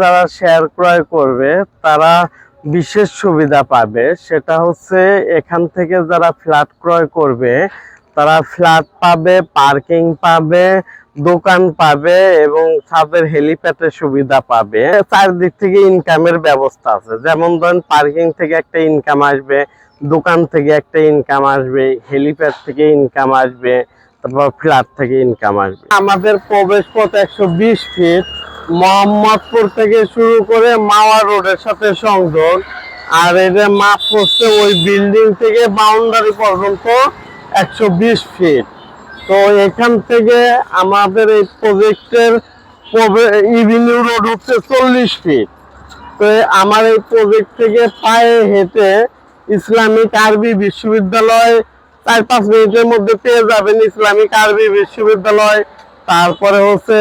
যারা শেয়ার ক্রয় করবে, তারা বিশেষ সুবিধা পাবে। সেটা হচ্ছে এখান থেকে যারা ফ্ল্যাট ক্রয় করবে, তারা ফ্ল্যাট পাবে পার্কিং পাবে, দোকান পাবে এবং তাদের হেলিপ্যাডের সুবিধা পাবে। চারদিক থেকে ইনকামের ব্যবস্থা আছে। যেমন ধরেন পার্কিং থেকে একটা ইনকাম আসবে, দোকান থেকে একটা ইনকাম আসবে হেলিপ্যাড থেকে ইনকাম আসবে, তারপর ফ্ল্যাট থেকে ইনকাম আসবে। আমাদের প্রবেশ পথ একশো বিশ ফিট মোহাম্মদপুর থেকে শুরু করে মাওয়া রোডের সাথে সংযোগ। আর এটা মাপ হচ্ছে ওই বিল্ডিং থেকে বাউন্ডারি পর্যন্ত একশো বিশ ফিট তো এখান থেকে আমাদের এই প্রজেক্টের ইভিনিউ রোড হচ্ছে চল্লিশ ফিট তো আমার এই প্রজেক্ট থেকে পায়ে হেঁটে ইসলামিক আরবি বিশ্ববিদ্যালয় চার পাঁচ মিনিটের মধ্যে পেয়ে যাবেন ইসলামিক আরবি বিশ্ববিদ্যালয়। তারপরে হচ্ছে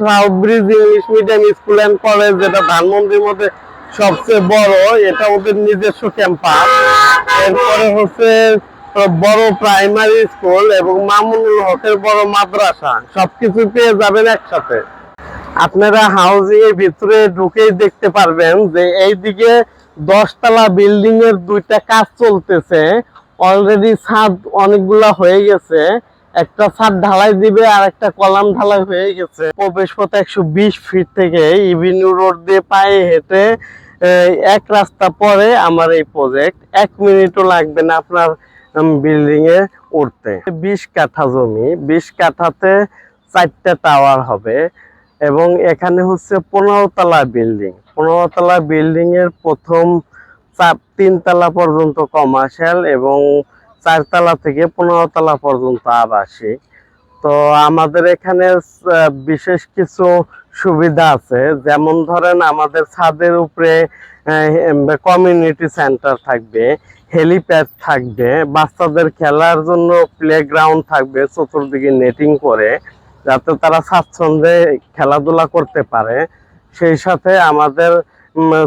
English medium school and college যেটা ধানমন্ডির সবচেয়ে বড়, এটা ওদের নিজস্ব ক্যাম্পাস এরপরে হচ্ছে বড় প্রাইমারি স্কুল এবং মামুনুল হকের বড় মাদ্রাসা। সবকিছু পেয়ে যাবেন একসাথে। আপনারা হাউজিং এর ভিতরে ঢুকেই দেখতে পারবেন যে এইদিকে দশতলা বিল্ডিং এর দুইটা কাজ চলতেছে। অলরেডি ছাদ অনেকগুলা হয়ে গেছে। একটা ছাদ ঢালাই দিবে আর একটা কলাম ঢালাই হয়ে গেছে। প্রবেশ পথ একশো বিশ ফিট থেকে ইভিনিউ রোড দিয়ে পায়ে হেঁটে এক রাস্তা পরে আমার এই প্রজেক্ট এক মিনিটও লাগবে না আপনার বিল্ডিং এ উঠতে। বিশ কাঠা জমি, বিশ কাঠাতে চারটা টাওয়ার হবে এবং এখানে হচ্ছে পনেরো তলা বিল্ডিং পনেরো তলা বিল্ডিং এর প্রথম চার, তিনতলা পর্যন্ত কমার্শিয়াল এবং চারতলা থেকে পনেরো তলা পর্যন্ত আবাসিক তো আমাদের এখানে বিশেষ কিছু সুবিধা আছে। যেমন ধরেন আমাদের ছাদের উপরে কমিউনিটি সেন্টার থাকবে হেলিপ্যাড থাকবে, বাচ্চাদের খেলার জন্য প্লেগ্রাউন্ড থাকবে, চতুর্দিকে নেটিং করে, যাতে তারা স্বাচ্ছন্দ্যে খেলাধুলা করতে পারে। সেই সাথে আমাদের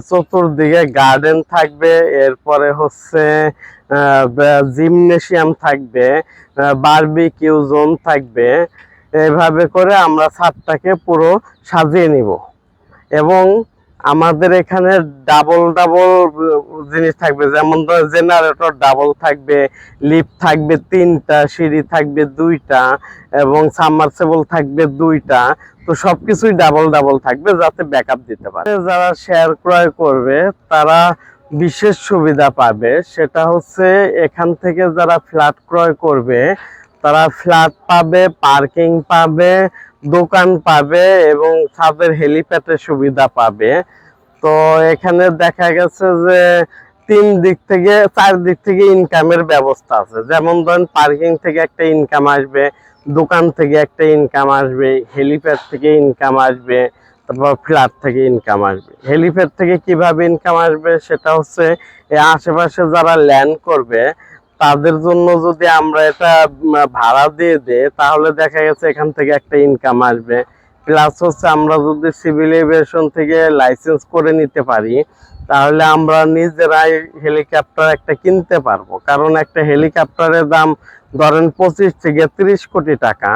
চতুর্দিকে গার্ডেন থাকবে, এরপরে হচ্ছে জিমনেশিয়াম থাকবে বারবিকিউ জোন থাকবে। এভাবে করে আমরা ছাদটাকে পুরো সাজিয়ে নিব। এবং আমাদের এখানে ডাবল ডাবল জিনিস থাকবে। যেমন ধর জেনারেটর ডাবল থাকবে লিফট থাকবে তিনটা, সিঁড়ি থাকবে দুইটা এবং সাবমার্সেবল থাকবে দুইটা। তো সবকিছুই ডাবল ডাবল থাকবে যাতে ব্যাকআপ দিতে পারে। যারা শেয়ার ক্রয় করবে, তারা বিশেষ সুবিধা পাবে। সেটা হচ্ছে এখান থেকে যারা ফ্ল্যাট ক্রয় করবে, তারা ফ্ল্যাট পাবে পার্কিং পাবে দোকান পাবে এবং তাদের হেলিপ্যাডের সুবিধা পাবে। তো এখানে দেখা গেছে যে তিন দিক থেকে, চার দিক থেকে ইনকামের ব্যবস্থা আছে। যেমন ধরেন পার্কিং থেকে একটা ইনকাম আসবে, দোকান থেকে একটা ইনকাম আসবে হেলিপ্যাড থেকে ইনকাম আসবে, তারপর ফ্ল্যাট থেকে ইনকাম আসবে। হেলিপ্যাড থেকে কীভাবে ইনকাম আসবে সেটা হচ্ছে আশেপাশে যারা ল্যান্ড করবে তাদের জন্য যদি আমরা এটা ভাড়া দিয়ে দিই, তাহলে দেখা গেছে এখান থেকে একটা ইনকাম আসবে। প্লাস হচ্ছে আমরা যদি সিভিল এভিয়েশন থেকে লাইসেন্স করে নিতে পারি, তাহলে আমরা নিজেরাই হেলিকপ্টার একটা কিনতে পারব। কারণ একটা হেলিকপ্টারের দাম ধরেন পঁচিশ থেকে তিরিশ কোটি টাকা।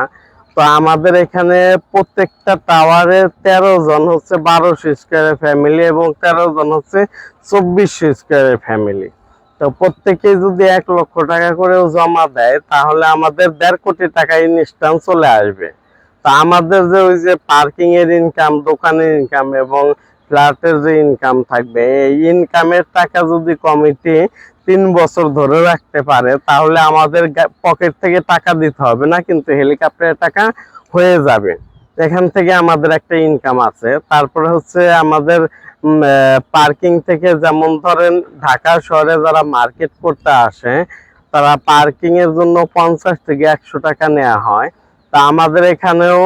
তো আমাদের এখানে প্রত্যেকটা টাওয়ারে তেরো জন হচ্ছে বারোশো স্কোয়ারের ফ্যামিলি এবং তেরো জন হচ্ছে চব্বিশশো স্কোয়ারের ফ্যামিলি তো প্রত্যেকে যদি এক লক্ষ টাকা করেও জমা দেয়, তাহলে আমাদের দেড় কোটি টাকা ইনস্ট্যান্ট চলে আসবে। তা আমাদের যে ওই যে পার্কিং এর ইনকাম দোকানের ইনকাম এবং ফ্ল্যাটের যে ইনকাম থাকবে, এই ইনকামের টাকা যদি কমিটি তিন বছর ধরে রাখতে পারে, তাহলে আমাদের পকেট থেকে টাকা দিতে হবে না, কিন্তু হেলিকপ্টারের টাকা হয়ে যাবে। এখান থেকে আমাদের একটা ইনকাম আছে। তারপরে হচ্ছে আমাদের পার্কিং থেকে যেমন ধরেন ঢাকা শহরে যারা মার্কেট করতে আসে, তারা পার্কিং এর জন্য পঞ্চাশ থেকে একশো টাকা নেওয়া হয়। তা আমাদের এখানেও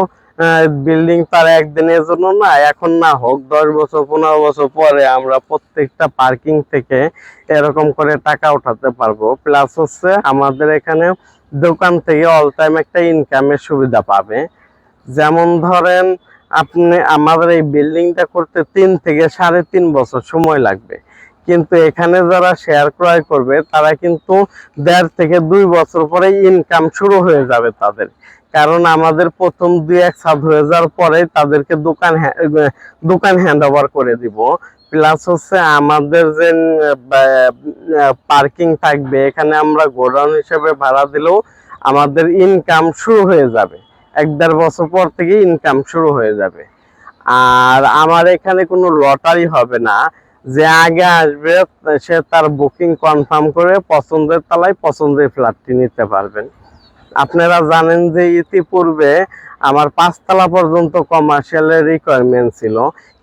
বিল্ডিং তার একদিনের জন্য না, এখন না হোক, দশ বছর, পনেরো বছর পরে আমরা প্রত্যেকটা পার্কিং থেকে এরকম করে টাকা উঠাতে পারব। প্লাস হচ্ছে আমাদের এখানে দোকান থেকে অল টাইম একটা ইনকামের সুবিধা পাবে। যেমন ধরেন আপনি আমাদের এই বিল্ডিংটা করতে তিন থেকে সাড়ে তিন বছর সময় লাগবে। কিন্তু এখানে যারা শেয়ার ক্রয় করবে, তারা কিন্তু দেড় থেকে দুই বছর পরে ইনকাম শুরু হয়ে যাবে তাদের। কারণ আমাদের প্রথম দুই এক সাত হয়ে যাওয়ার পরে তাদেরকে দোকান দোকান হ্যান্ড ওভার করে দিব। প্লাস হচ্ছে আমাদের যে পার্কিং থাকবে, এখানে আমরা গোডাউন হিসেবে ভাড়া দিলেও আমাদের ইনকাম শুরু হয়ে যাবে। এক দেড় বছর পর থেকে ইনকাম শুরু হয়ে যাবে। আর আমার এখানে কোনো লটারি হবে না। যে আগে আসবে, সে তার বুকিং কনফার্ম করে পছন্দের তালায় পছন্দের ফ্ল্যাটটি নিতে পারবেন। আপনারা জানেন যে ইতিপূর্বে আমার পাঁচতলা পর্যন্ত কমার্শিয়ালের রিকোয়ারমেন্ট ছিল।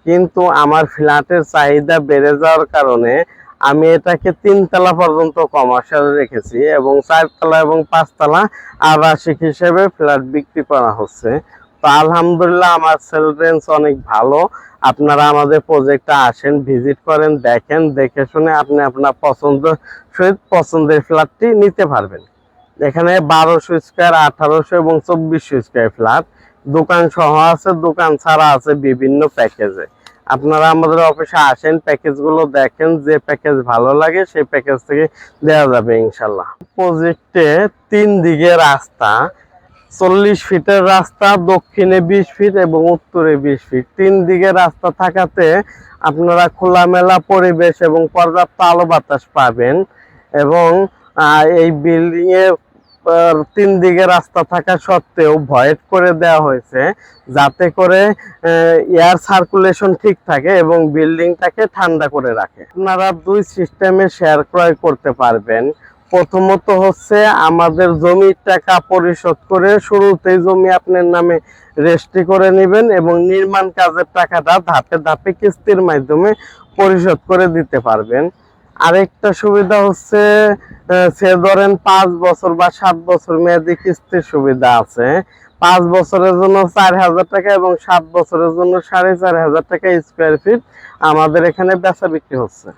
কিন্তু আমার ফ্ল্যাটের চাহিদা বেড়ে যাওয়ার কারণে আমি এটাকে তিনতলা পর্যন্ত কমার্শিয়াল রেখেছি এবং চারতলা এবং পাঁচতলা আবাসিক হিসেবে ফ্ল্যাট বিক্রি করা হচ্ছে। তো আলহামদুলিল্লাহ আমার সেল রেঞ্জ অনেক ভালো। আপনারা আমাদের প্রজেক্টে আসেন ভিজিট করেন, দেখেন, দেখে শুনে আপনি আপনার পছন্দ সহিত পছন্দের ফ্ল্যাটটি নিতে পারবেন। এখানে বারোশো স্কোয়ার আঠারোশো এবং চব্বিশশো স্কোয়ার ফ্ল্যাট দোকান সহ আছে, দোকান ছাড়া আছে বিভিন্ন প্যাকেজে আপনারা আমাদের অফিসে আসেন প্যাকেজগুলো দেখেন যে প্যাকেজ ভালো লাগে সেই প্যাকেজ থেকে দেওয়া যাবে ইনশাল্লাহ প্রজেক্টে তিন দিকে রাস্তা চল্লিশ ফিটের রাস্তা দক্ষিণে বিশ ফিট এবং উত্তরে বিশ ফিট। তিন দিকে রাস্তা থাকাতে আপনারা খোলামেলা পরিবেশ এবং পর্যাপ্ত আলো বাতাস পাবেন এবং এই বিল্ডিং এ আহ, তিন দিকে রাস্তা থাকা সত্ত্বেও ভয়েড করে দেওয়া হয়েছে যাতে করে এয়ার সার্কুলেশন ঠিক থাকে এবং বিল্ডিংটাকে ঠান্ডা করে রাখে। আপনারা দুই সিস্টেমে শেয়ার ক্রয় করতে পারবেন। প্রথমত হচ্ছে আমাদের জমির টাকা পরিশোধ করে শুরুতেই জমি আপনার নামে রেজিস্ট্রি করে নেবেন এবং নির্মাণ কাজের টাকাটা ধাপে ধাপে কিস্তির মাধ্যমে পরিশোধ করে দিতে পারবেন। আরেকটা সুবিধা হচ্ছে সে ধরেন পাঁচ বছর বা সাত বছর মেয়াদি কিস্তির সুবিধা আছে। পাঁচ বছরের জন্য চার হাজার টাকা এবং সাত বছরের জন্য সাড়ে চার হাজার টাকা স্কোয়ার ফিট আমাদের এখানে বেচা বিক্রি হচ্ছে।